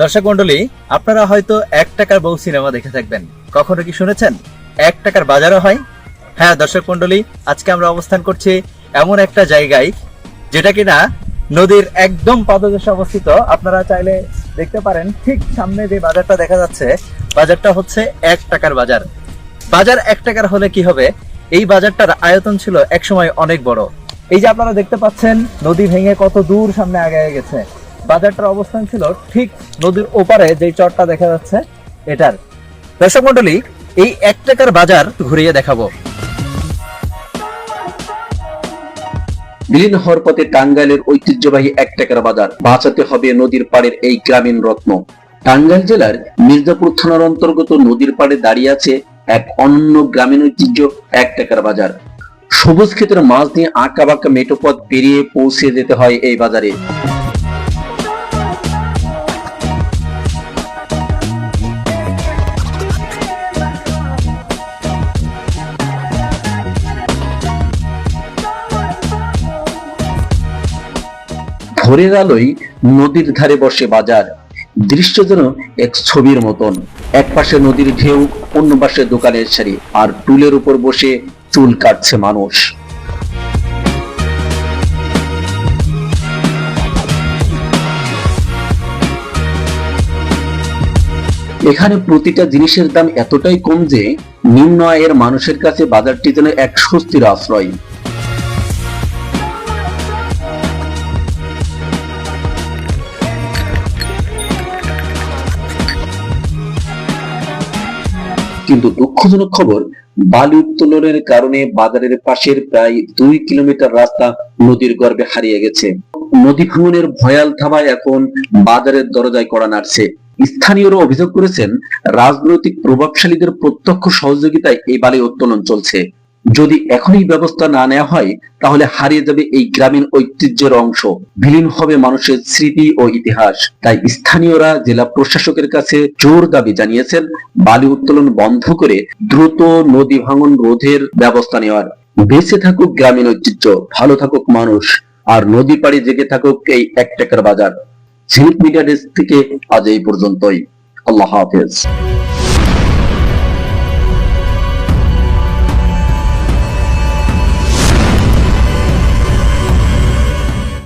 দর্শক মন্ডলী আপনারা হয়তো এক টাকার বউ সিনেমা দেখে থাকবেন। কখনো কি শুনেছেন? এক টাকার বাজারও হয়? হ্যাঁ দর্শক মন্ডলী আজকে আমরা অবস্থান করছি এমন একটা জায়গায়, যেটা কিনা নদীর একদম পাদদেশে অবস্থিত। আপনারা চাইলে দেখতে পারেন ঠিক সামনে যে বাজারটা দেখা যাচ্ছে, বাজারটা হচ্ছে এক টাকার বাজার। বাজার এক টাকার হলে কি হবে? এই বাজারটার আয়তন ছিল একসময় অনেক বড়। এই যে আপনারা দেখতে পাচ্ছেন, নদী ভেঙে কত দূর সামনে আগে গেছে। বাজারটার অবস্থান ছিল ঠিক নদীর ওপারে যে চরটা দেখা যাচ্ছে, এটার। দর্শক মন্ডলী এই এক টাকার বাজার ঘুরিয়ে দেখাবো। বিলীন হওয়ার পথে টাঙ্গাইলের ঐতিহ্যবাহী এক টাকার বাজার। বাঁচাতে হবে নদীর পাড়ের এই গ্রামীণ রত্ন। টাঙ্গাইল জেলার মির্জাপুর থানার অন্তর্গত নদীর পাড়ে দাঁড়িয়ে আছে এক অনন্য গ্রামীণ ঐতিহ্য, এক টাকার বাজার। সবুজ ক্ষেতের মাছ দিয়ে আঁকা বাঁকা মেটো পথ পেরিয়ে পৌঁছে যেতে হয় এই বাজারে। ভোরের আলোয় নদীর ধারে বসে বাজার। দৃশ্য যেন এক ছবির মতন। এক পাশে নদীর ঢেউ, অন্য পাশে দোকানের সারি আর টুলের উপর বসে চুল কাটছে মানুষ। এখানে প্রতিটা জিনিসের দাম এতটাই কম যে নিম্ন আয়ের মানুষের কাছে বাজারটি যেন এক স্বস্তির আশ্রয়। কিন্তু দুঃখজনক খবর, বালি উত্তোলনের কারণে বাজারের পাশের প্রায় দুই কিলোমিটার রাস্তা নদীর গর্ভে হারিয়ে গেছে। নদী ভাঙনের ভয়াল থাবায় এখন বাজারের দরজায় কড়া নাড়ছে। স্থানীয়রা অভিযোগ করেছেন, রাজনৈতিক প্রভাবশালীদের প্রত্যক্ষ সহযোগিতায় এই বালি উত্তোলন চলছে। যদি এখনই ব্যবস্থা না নেওয়া হয়, তাহলে হারিয়ে যাবে এই গ্রামীণ ঐতিহ্যের অংশ। বিলীন হবে মানুষের স্মৃতি ও ইতিহাস। তাই স্থানীয়রা, জেলা প্রশাসকের কাছে জোর দাবি জানিয়েছেন, বালি উত্তোলন বন্ধ করে দ্রুত নদী ভাঙন রোধের ব্যবস্থা নেওয়ার। বেঁচে থাকুক গ্রামীণ ঐতিহ্য, ভালো থাকুক মানুষ, আর নদী পাড়ি জেগে থাকুক এই এক টাকার বাজার। ঝিলিক মিডিয়া ডেস্ক থেকে আজ এই পর্যন্তই। আল্লাহ হাফেজ।